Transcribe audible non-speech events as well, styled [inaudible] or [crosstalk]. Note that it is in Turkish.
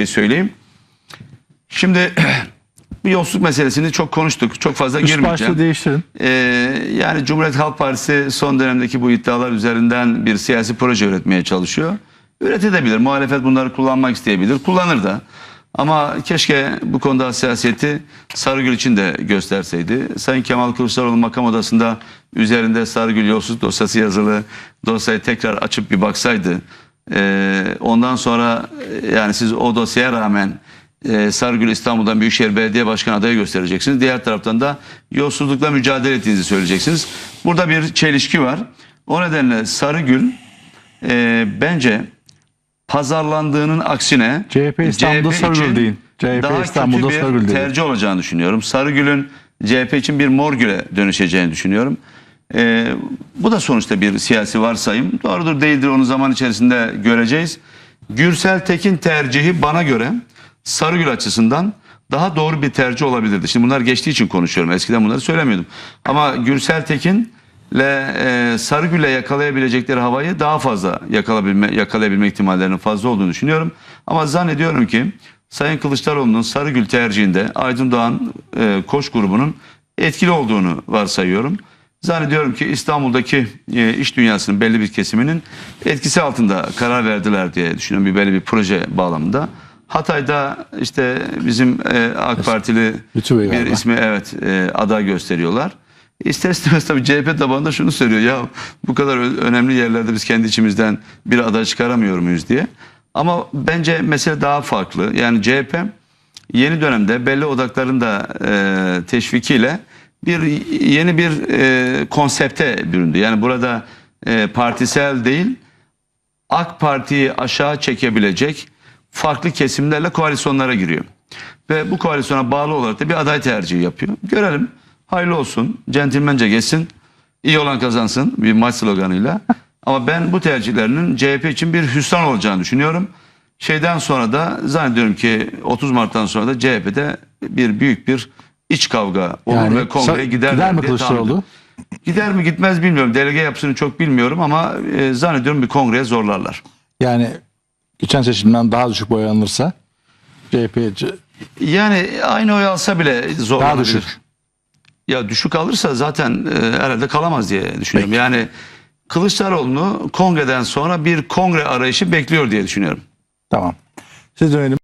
şey söyleyeyim. Şimdi [clears throat] bu yolsuzluk meselesini çok konuştuk. Çok fazla Üst girmeyeceğim. başlığı değiştirin. Ee, yani Cumhuriyet Halk Partisi son dönemdeki bu iddialar üzerinden bir siyasi proje üretmeye çalışıyor. Üretebilir. Muhalefet bunları kullanmak isteyebilir. Kullanır da. Ama keşke bu konuda hassasiyeti Sarıgül için de gösterseydi. Sayın Kemal Kılıçdaroğlu makam odasında üzerinde Sarıgül yolsuzluk dosyası yazılı dosyayı tekrar açıp bir baksaydı. Ee, ondan sonra yani siz o dosyaya rağmen e, Sarıgül İstanbul'dan Büyükşehir Belediye Başkanı adayı göstereceksiniz. Diğer taraftan da yolsuzlukla mücadele ettiğinizi söyleyeceksiniz. Burada bir çelişki var. O nedenle Sarıgül e, bence pazarlandığının aksine CHP İstanbul'da CHP Sarıgül deyin. CHP daha İstanbul'da kötü Sarıgül bir deyin. tercih olacağını düşünüyorum. Sarıgül'ün CHP için bir morgüle dönüşeceğini düşünüyorum. E, bu da sonuçta bir siyasi varsayım. Doğrudur değildir onu zaman içerisinde göreceğiz. Gürsel Tekin tercihi bana göre Sarıgül açısından daha doğru bir tercih olabilirdi. Şimdi bunlar geçtiği için konuşuyorum. Eskiden bunları söylemiyordum. Ama Gürsel Tekin ile e, Sarıgül'le yakalayabilecekleri havayı daha fazla yakalayabilme, yakalayabilme ihtimallerinin fazla olduğunu düşünüyorum. Ama zannediyorum ki Sayın Kılıçdaroğlu'nun Sarıgül tercihinde Aydın Doğan e, Koç grubunun etkili olduğunu varsayıyorum. Zannediyorum ki İstanbul'daki e, iş dünyasının belli bir kesiminin etkisi altında karar verdiler diye düşünüyorum. Bir belli bir proje bağlamında. Hatay'da işte bizim e, AK Partili bir galiba. ismi evet e, aday gösteriyorlar. İster istemez tabii CHP tabanında şunu söylüyor ya bu kadar önemli yerlerde biz kendi içimizden bir aday çıkaramıyor muyuz diye. Ama bence mesele daha farklı. Yani CHP yeni dönemde belli odakların da e, teşvikiyle bir yeni bir e, konsepte büründü. Yani burada e, partisel değil AK Parti'yi aşağı çekebilecek farklı kesimlerle koalisyonlara giriyor. Ve bu koalisyona bağlı olarak da bir aday tercihi yapıyor. Görelim. Hayırlı olsun. Centilmence geçsin. İyi olan kazansın bir maç sloganıyla. [laughs] Ama ben bu tercihlerinin CHP için bir hüsran olacağını düşünüyorum. Şeyden sonra da zannediyorum ki 30 Mart'tan sonra da CHP'de bir büyük bir iç kavga olur Yani ve kongreye giderler gider mi Kılıçdaroğlu? Gider mi gitmez bilmiyorum. Delege yapısını çok bilmiyorum ama e, zannediyorum bir kongreye zorlarlar. Yani geçen seçimden daha düşük boy alınırsa CHP Yani aynı oy alsa bile zorlanabilir. daha düşük. Ya düşük alırsa zaten e, herhalde kalamaz diye düşünüyorum. Peki. Yani Kılıçdaroğlu'nu kongreden sonra bir kongre arayışı bekliyor diye düşünüyorum. Tamam. Siz dönelim.